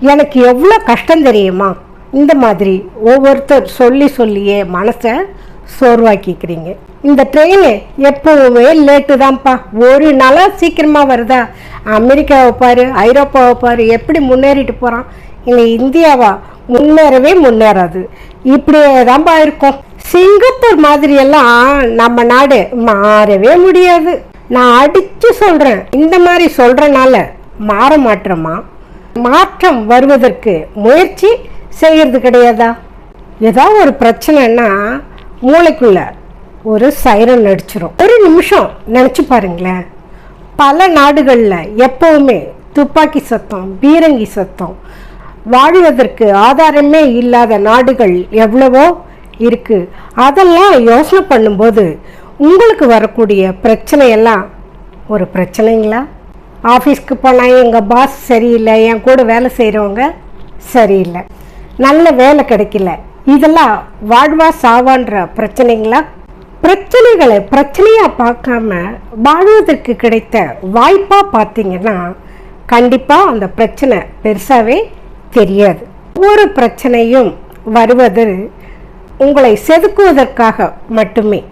எனக்கு எவ்வளோ கஷ்டம் தெரியுமா? இந்த மாதிரி ஒவ்வொருத்தர் சொல்லி சொல்லியே மனசை சோர்வாக்கிக்கிறீங்க. இந்த ட்ரெயின் எப்போவுமே லேட்டு தான்ப்பா. ஒரு நாளாக சீக்கிரமாக வருதா? அமெரிக்காவை பாரு ஐரோப்பாவை பாரு எப்படி முன்னேறிட்டு போகிறான் இங்கே இந்தியாவா? முன்னேறவே முன்னேறாது. இப்படியே தான்ப்பா இருக்கும். சிங்கப்பூர் மாதிரியெல்லாம் நம்ம நாடு மாறவே முடியாது. நான் அடித்து சொல்கிறேன் இந்த மாதிரி சொல்கிறனால மாற மாற்றமா மாற்றம் வருவதற்கு முயற்சி செய்கிறது கிடையாதா? ஏதாவது ஒரு பிரச்சனைன்னா மூளைக்குள்ள ஒரு சைரன் அடிச்சிடும் ஒரு நிமிஷம் நினச்சி பாருங்களேன். பல நாடுகளில் எப்போவுமே துப்பாக்கி சத்தம் பீரங்கி சத்தம் வாழ்வதற்கு ஆதாரமே இல்லாத நாடுகள் எவ்வளவோ இருக்குது அதெல்லாம் யோசனை பண்ணும்போது உங்களுக்கு வரக்கூடிய பிரச்சனையெல்லாம் ஒரு பிரச்சனைங்களா? ஆஃபீஸ்க்கு போனால் எங்கள் பாஸ் சரியில்லை என் கூட வேலை செய்கிறவங்க சரியில்லை. நல்ல வேலை கிடைக்கல. இதெல்லாம் வாழ்வா சாவான்ற பிரச்சனைங்களா? பிரச்சனைகளை பிரச்சனையாக பார்க்காம வாழ்வதற்கு கிடைத்த வாய்ப்பாக பார்த்தீங்கன்னா கண்டிப்பாக அந்த பிரச்சனை பெருசாகவே தெரியாது. ஒவ்வொரு பிரச்சனையும் வருவது உங்களை செதுக்குவதற்காக மட்டுமே.